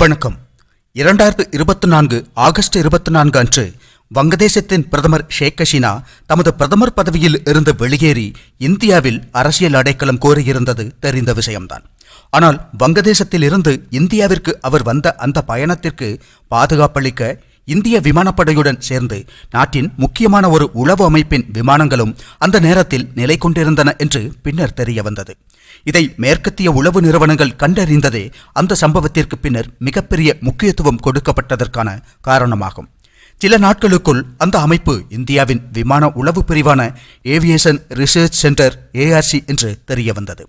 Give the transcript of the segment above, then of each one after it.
வணக்கம். இரண்டாயிரத்து இருபத்தி நான்கு ஆகஸ்ட் இருபத்தி நான்கு அன்று வங்கதேசத்தின் பிரதமர் ஷேக் ஹசீனா தமது பிரதமர் பதவியில் இருந்து வெளியேறி இந்தியாவில் அரசியல் அடைக்கலம் கோரியிருந்தது தெரிந்த விஷயம்தான். ஆனால் வங்கதேசத்தில் இருந்து இந்தியாவிற்கு அவர் வந்த அந்த பயணத்திற்கு பாதுகாப்பளிக்க இந்திய விமானப்படையுடன் சேர்ந்து நாட்டின் முக்கியமான ஒரு உளவு அமைப்பின் விமானங்களும் அந்த நேரத்தில் நிலை கொண்டிருந்தன என்று பின்னர் தெரிய வந்தது இதை மேற்கத்திய உளவு நிறுவனங்கள் கண்டறிந்ததே அந்த சம்பவத்திற்கு பின்னர் மிகப்பெரிய முக்கியத்துவம் கொடுக்கப்பட்டதற்கான காரணமாகும். சில நாட்களுக்குள் அந்த அமைப்பு இந்தியாவின் விமான உளவு பிரிவான ஏவியேஷன் ரிசர்ச் சென்டர் ஏஆர்சி என்று தெரிய வந்தது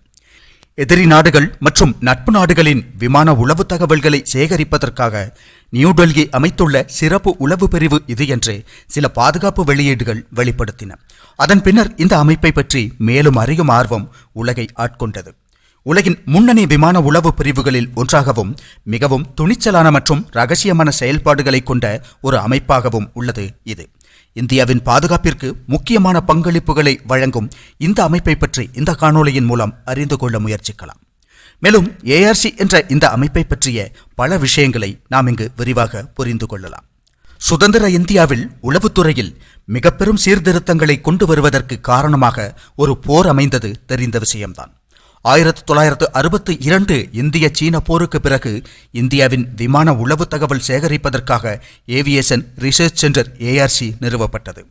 எதிரி நாடுகள் மற்றும் நட்பு நாடுகளின் விமான உளவு தகவல்களை சேகரிப்பதற்காக நியூடெல்லி அமைத்துள்ள சிறப்பு உளவு பிரிவு இது என்று சில பாதுகாப்பு வெளியீடுகள் வெளிப்படுத்தின. அதன் பின்னர் இந்த அமைப்பை பற்றி மேலும் அறியும் ஆர்வம் உலகை ஆட்கொண்டது. உலகின் முன்னணி விமான உளவு பிரிவுகளில் ஒன்றாகவும் மிகவும் துணிச்சலான மற்றும் ரகசியமான செயல்பாடுகளை கொண்ட ஒரு அமைப்பாகவும் உள்ளது இது. இந்தியாவின் பாதுகாப்பிற்கு முக்கியமான பங்களிப்புகளை வழங்கும் இந்த அமைப்பை பற்றி இந்த காணொளியின் மூலம் அறிந்து கொள்ள முயற்சிக்கலாம். மேலும் ஏஆர்சி என்ற இந்த அமைப்பை பற்றிய பல விஷயங்களை நாம் இங்கு விரிவாக புரிந்து கொள்ளலாம். சுதந்திர இந்தியாவில் உளவுத்துறையில் மிக பெரும் சீர்திருத்தங்களை கொண்டு வருவதற்கு காரணமாக ஒரு போர் அமைந்தது தெரிந்த விஷயம்தான். ஆயிரத்தி தொள்ளாயிரத்து அறுபத்தி இரண்டு இந்திய சீன போருக்கு பிறகு இந்தியாவின் விமான உளவு தகவல் சேகரிப்பதற்காக ஏவியேஷன் ரிசர்ச் சென்டர் ஏஆர்சி நிறுவப்பட்டது.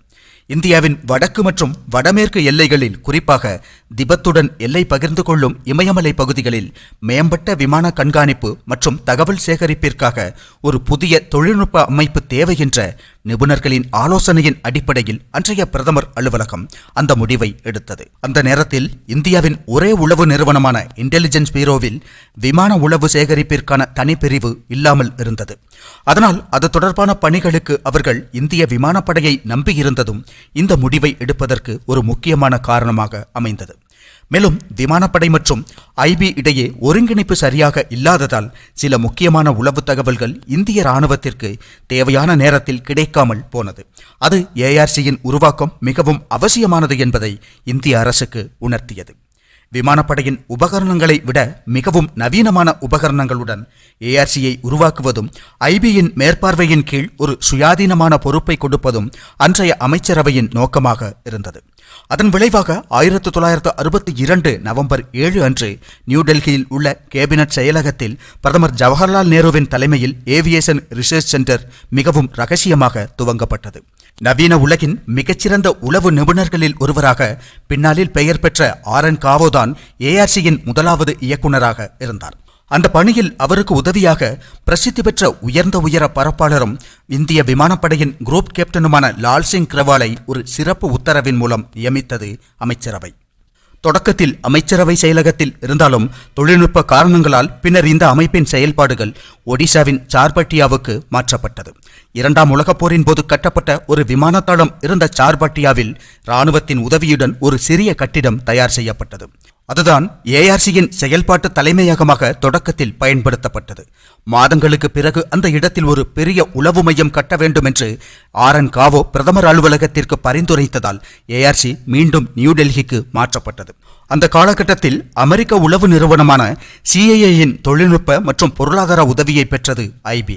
இந்தியாவின் வடக்கு மற்றும் வடமேற்கு எல்லைகளில் குறிப்பாக திபத்துடன் எல்லை பகிர்ந்து கொள்ளும் இமயமலை பகுதிகளில் மேம்பட்ட விமான கண்காணிப்பு மற்றும் தகவல் சேகரிப்பிற்காக ஒரு புதிய தொழில்நுட்ப அமைப்பு தேவை என்ற நிபுணர்களின் ஆலோசனையின் அடிப்படையில் அன்றைய பிரதமர் அலுவலகம் அந்த முடிவை எடுத்தது. அந்த நேரத்தில் இந்தியாவின் ஒரே உளவு நிறுவனமான இன்டெலிஜென்ஸ் பீரோவில் விமான உளவு சேகரிப்பிற்கான தனிப்பிரிவு இல்லாமல் இருந்தது. அதனால் அது தொடர்பான பணிகளுக்கு அவர்கள் இந்திய விமானப்படையை நம்பியிருந்ததும் இந்த முடிவை எடுப்பதற்கு ஒரு முக்கியமான காரணமாக அமைந்தது. மேலும் விமானப்படை மற்றும் ஐபி இடையே ஒருங்கிணைப்பு சரியாக இல்லாததால் சில முக்கியமான உளவு தகவல்கள் இந்திய ராணுவத்திற்கு தேவையான நேரத்தில் கிடைக்காமல் போனது. அது ஏஆர்சியின் உருவாக்கம் மிகவும் அவசியமானது என்பதை இந்திய அரசுக்கு உணர்த்தியது. விமானப்படையின் உபகரணங்களை விட மிகவும் நவீனமான உபகரணங்களுடன் ஏஆர்சியை உருவாக்குவதும் ஐபியின் மேற்பார்வையின் கீழ் ஒரு சுயாதீனமான பொறுப்பை கொடுப்பதும் அன்றைய அமைச்சரவையின் நோக்கமாக இருந்தது. அதன் விளைவாக ஆயிரத்தி தொள்ளாயிரத்து அறுபத்தி இரண்டு நவம்பர் ஏழு அன்று நியூடெல்லியில் உள்ள கேபினட் செயலகத்தில் பிரதமர் ஜவஹர்லால் நேருவின் தலைமையில் ஏவியேஷன் ரிசர்ச் சென்டர் மிகவும் ரகசியமாக துவங்கப்பட்டது. நவீன உலகின் மிகச்சிறந்த உளவு நிபுணர்களில் ஒருவராக பின்னாளில் பெயர் பெற்ற ஆர் என் காவோதான் ஏஆர்சியின் முதலாவது இயக்குநராக இருந்தார். அந்த பணியில் அவருக்கு உதவியாக பிரசித்தி பெற்ற உயர்ந்த உயர பரப்பாளரும் இந்திய விமானப்படையின் குரூப் கேப்டனுமான லால் சிங் கிரவாலை ஒரு சிறப்பு உத்தரவின் மூலம் நியமித்தது அமைச்சரவை. தொடக்கத்தில் அமைச்சரவை செயலகத்தில் இருந்தாலும் தொழில்நுட்ப காரணங்களால் பின்னர் இந்த அமைப்பின் செயல்பாடுகள் ஒடிசாவின் சார்பட்டியாவுக்கு மாற்றப்பட்டது. இரண்டாம் உலகப் போரின் போது கட்டப்பட்ட ஒரு விமானத்தளம் இருந்த சார்பட்டியாவில் இராணுவத்தின் உதவியுடன் ஒரு சிறிய கட்டிடம் தயார் செய்யப்பட்டது. அதுதான் ஏஆர்சியின் செயல்பாட்டு தலைமையகமாக தொடக்கத்தில் பயன்படுத்தப்பட்டது. மாதங்களுக்கு பிறகு அந்த இடத்தில் ஒரு பெரிய உளவு மையம் கட்ட வேண்டும் என்று ஆர் என் காவோ பிரதமர் அலுவலகத்திற்கு பரிந்துரைத்ததால் ஏஆர்சி மீண்டும் நியூடெல்லிக்கு மாற்றப்பட்டது. அந்த காலகட்டத்தில் அமெரிக்க உளவு நிறுவனமான சிஐஏயின் தொழில்நுட்ப மற்றும் பொருளாதார உதவியை பெற்றது ஐபி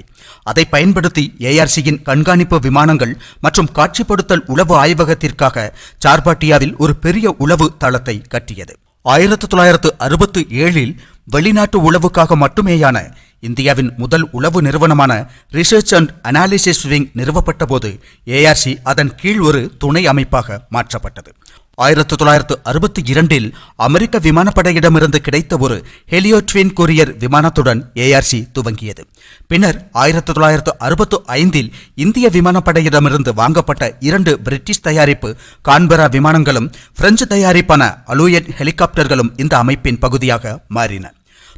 அதை பயன்படுத்தி ஏஆர்சியின் கண்காணிப்பு விமானங்கள் மற்றும் காட்சிப்படுத்தல் உளவு ஆய்வகத்திற்காக சார்பாட்டியாவில் ஒரு பெரிய உளவு தளத்தை கட்டியது. ஆயிரத்து தொள்ளாயிரத்து அறுபத்து ஏழில் வெளிநாட்டு உளவுக்காக மட்டுமேயான இந்தியாவின் முதல் உளவு நிறுவனமான ரிசர்ச் அண்ட் அனாலிசிஸ் விங் நிறுவப்பட்ட போது ஏஆர்சி அதன் கீழ் ஒரு துணை அமைப்பாக மாற்றப்பட்டது. ஆயிரத்தி தொள்ளாயிரத்து அறுபத்தி இரண்டில் அமெரிக்க விமானப்படையிடமிருந்து கிடைத்த ஒரு ஹெலியோட்வின் கொரியர் விமானத்துடன் ஏஆர்சி துவங்கியது. பின்னர் ஆயிரத்தி தொள்ளாயிரத்து அறுபத்து ஐந்தில் இந்திய விமானப்படையிடமிருந்து வாங்கப்பட்ட இரண்டு பிரிட்டிஷ் தயாரிப்பு கான்பரா விமானங்களும் பிரெஞ்சு தயாரிப்பான அலூயன் ஹெலிகாப்டர்களும் இந்த அமைப்பின் பகுதியாக மாறின.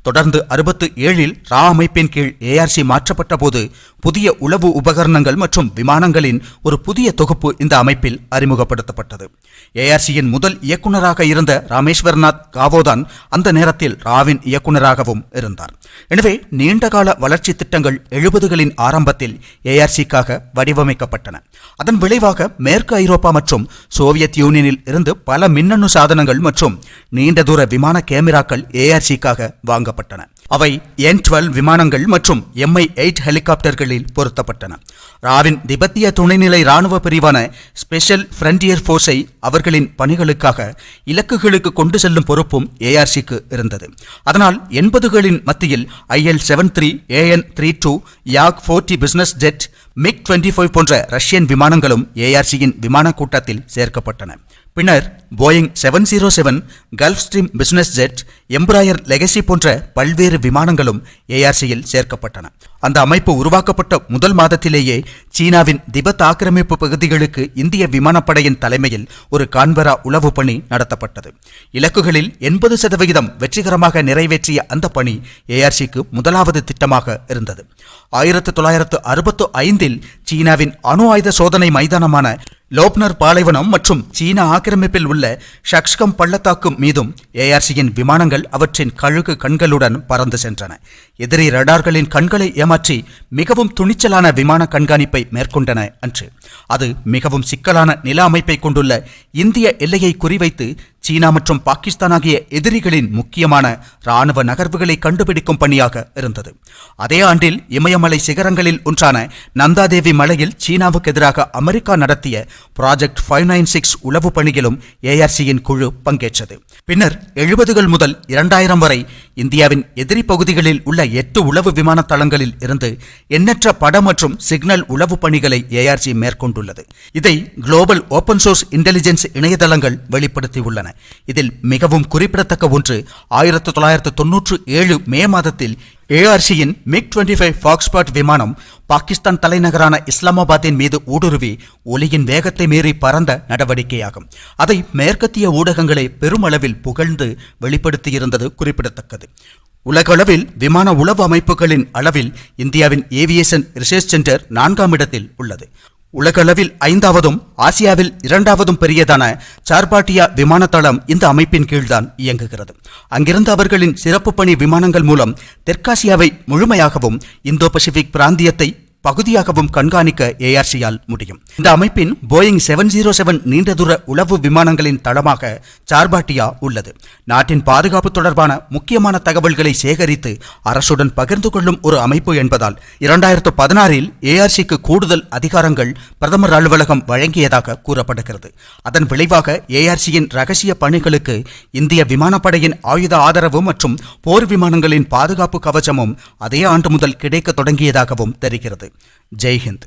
தொடர்ந்து அறுபத்து ஏழில் ரா அமைப்பின் கீழ் ஏஆர்சி மாற்றப்பட்ட போது புதிய உளவு உபகரணங்கள் மற்றும் விமானங்களின் ஒரு புதிய தொகுப்பு இந்த அமைப்பில் அறிமுகப்படுத்தப்பட்டது. ஏஆர்சியின் முதல் இயக்குநராக இருந்த ராமேஸ்வரநாத் காவோதான் அந்த நேரத்தில் ராவின் இயக்குநராகவும் இருந்தார். எனவே நீண்டகால வளர்ச்சி திட்டங்கள் எழுபதுகளின் ஆரம்பத்தில் ஏஆர்சிக்காக வடிவமைக்கப்பட்டன. அதன் விளைவாக மேற்கு ஐரோப்பா மற்றும் சோவியத் யூனியனில் இருந்து பல மின்னணு சாதனங்கள் மற்றும் நீண்ட தூர விமான கேமராக்கள் ஏஆர்சிக்காக வாங்கப்பட்டன. அவை என் டுவெல் விமானங்கள் மற்றும் எம்ஐ எயிட் ஹெலிகாப்டர்களில் பொருத்தப்பட்டன. ராவின் திபெத்திய துணைநிலை ராணுவ பிரிவான ஸ்பெஷல் ஃப்ரண்டியர் ஃபோர்ஸை அவர்களின் பணிகளுக்காக இலக்குகளுக்கு கொண்டு செல்லும் பொறுப்பும் ஏஆர்சிக்கு இருந்தது. அதனால் எண்பதுகளின் மத்தியில் IL seven three AN three two Yak forty business jet MiG twenty five போன்ற ரஷ்யன் விமானங்களும் ஏஆர்சியின் விமான கூட்டத்தில் சேர்க்கப்பட்டன. பின்னர் Boeing seven zero seven Gulfstream business jet Embraer Legacy போன்ற பல்வேறு விமானங்களும் ஏஆர்சியில் சேர்க்கப்பட்டன. அந்த அமைப்பு உருவாக்கப்பட்ட முதல் மாதத்திலேயே சீனாவின் திபெத் ஆக்கிரமிப்பு பகுதிகளுக்கு இந்திய விமானப்படையின் தலைமையில் ஒரு கான்பரா உளவு பணி நடத்தப்பட்டது. இலக்குகளில் எண்பது சதவிகிதம் வெற்றிகரமாக நிறைவேற்றிய அந்த பணி ஏஆர்சிக்கு முதலாவது திட்டமாக இருந்தது. ஆயிரத்து தொள்ளாயிரத்து அறுபத்து ஐந்தில் சீனாவின் அணு ஆயுத சோதனை மைதானமான லோப்னர் பாலைவனம் மற்றும் சீன ஆக்கிரமிப்பில் உள்ள ஷக்ஷ்கம் பள்ளத்தாக்கு மீதும் ஏஆர்சியின் விமானங்கள் அவற்றின் கழுகு கண்களுடன் பறந்து சென்றன. எதிரி ரடார்களின் கண்களை ஏமாற்றி மிகவும் துணிச்சலான விமான கண்காணிப்பை மேற்கொண்டன அன்று. அது மிகவும் சிக்கலான நில அமைப்பை கொண்டுள்ள இந்திய எல்லையை குறிவைத்து சீனா மற்றும் பாகிஸ்தான் ஆகிய எதிரிகளின் முக்கியமான இராணுவ நகர்வுகளை கண்டுபிடிக்கும் பணியாக இருந்தது. அதே ஆண்டில் இமயமலை சிகரங்களில் ஒன்றான நந்தாதேவி மலையில் சீனாவுக்கு எதிராக அமெரிக்கா நடத்திய ப்ராஜெக்ட் ஃபைவ் நைன் சிக்ஸ் உளவு பணியிலும் ஏஆர்சியின் குழு பங்கேற்றது. பின்னர் எழுபதுகள் முதல் இரண்டாயிரம் வரை இந்தியாவின் எதிரி பகுதிகளில் உள்ள எட்டு உளவு விமான தளங்களில் இருந்து எண்ணற்ற பட மற்றும் சிக்னல் உளவு பணிகளை ஏஆர்சி மேற்கொண்டுள்ளது. இதை குளோபல் ஓபன் சோர்ஸ் இன்டெலிஜென்ஸ் இணையதளங்கள் வெளிப்படுத்தியுள்ளன. இதில் மிகவும் குறிப்பிடத்தக்க ஒன்று ஆயிரத்து தொள்ளாயிரத்து தொன்னூற்று ஏழு மே மாதத்தில் ஏஆர்சியின் மிக் டுவெண்ட்டி ஃபைவ் ஃபாக்ஸ்பாட் விமானம் பாகிஸ்தான் தலைநகரான இஸ்லாமாபாத்தின் மீது ஊடுருவி ஒலியின் வேகத்தை மீறி பறந்த நடவடிக்கையாகும். அதை மேற்கத்திய ஊடகங்களை பெருமளவில் புகழ்ந்து வெளிப்படுத்தியிருந்தது குறிப்பிடத்தக்கது. உலகளவில் விமான உளவு அமைப்புகளின் அளவில் இந்தியாவின் ஏவியேஷன் ரிசர்ச் சென்டர் நான்காம் இடத்தில் உள்ளது. உலகளவில் ஐந்தாவதும் ஆசியாவில் இரண்டாவதும் பெரியதான சார்பாட்டியா விமானத்தளம் இந்த அமைப்பின் கீழ்தான் இயங்குகிறது. அங்கிருந்து அவர்களின் சிறப்பு பணி விமானங்கள் மூலம் தெற்காசியாவை முழுமையாகவும் இந்தோ பசிபிக் பிராந்தியத்தை பகுதியாகவும் கண்காணிக்க ஏஆர்சியால் முடியும். இந்த அமைப்பின் போயிங் செவன் ஜீரோ செவன் நீண்ட தூர உளவு விமானங்களின் தளமாக சார்பாட்டியா உள்ளது. நாட்டின் பாதுகாப்பு தொடர்பான முக்கியமான தகவல்களை சேகரித்து அரசுடன் பகிர்ந்து கொள்ளும் ஒரு அமைப்பு என்பதால் இரண்டாயிரத்து பதினாறில் ஏஆர்சிக்கு கூடுதல் அதிகாரங்கள் பிரதமர் அலுவலகம் வழங்கியதாக கூறப்படுகிறது. அதன் விளைவாக ஏஆர்சியின் ரகசிய பணிகளுக்கு இந்திய விமானப்படையின் ஆயுத ஆதரவு மற்றும் போர் விமானங்களின் பாதுகாப்பு கவசமும் அதே ஆண்டு முதல் கிடைக்க தொடங்கியதாகவும் தெரிகிறது. जय हिंद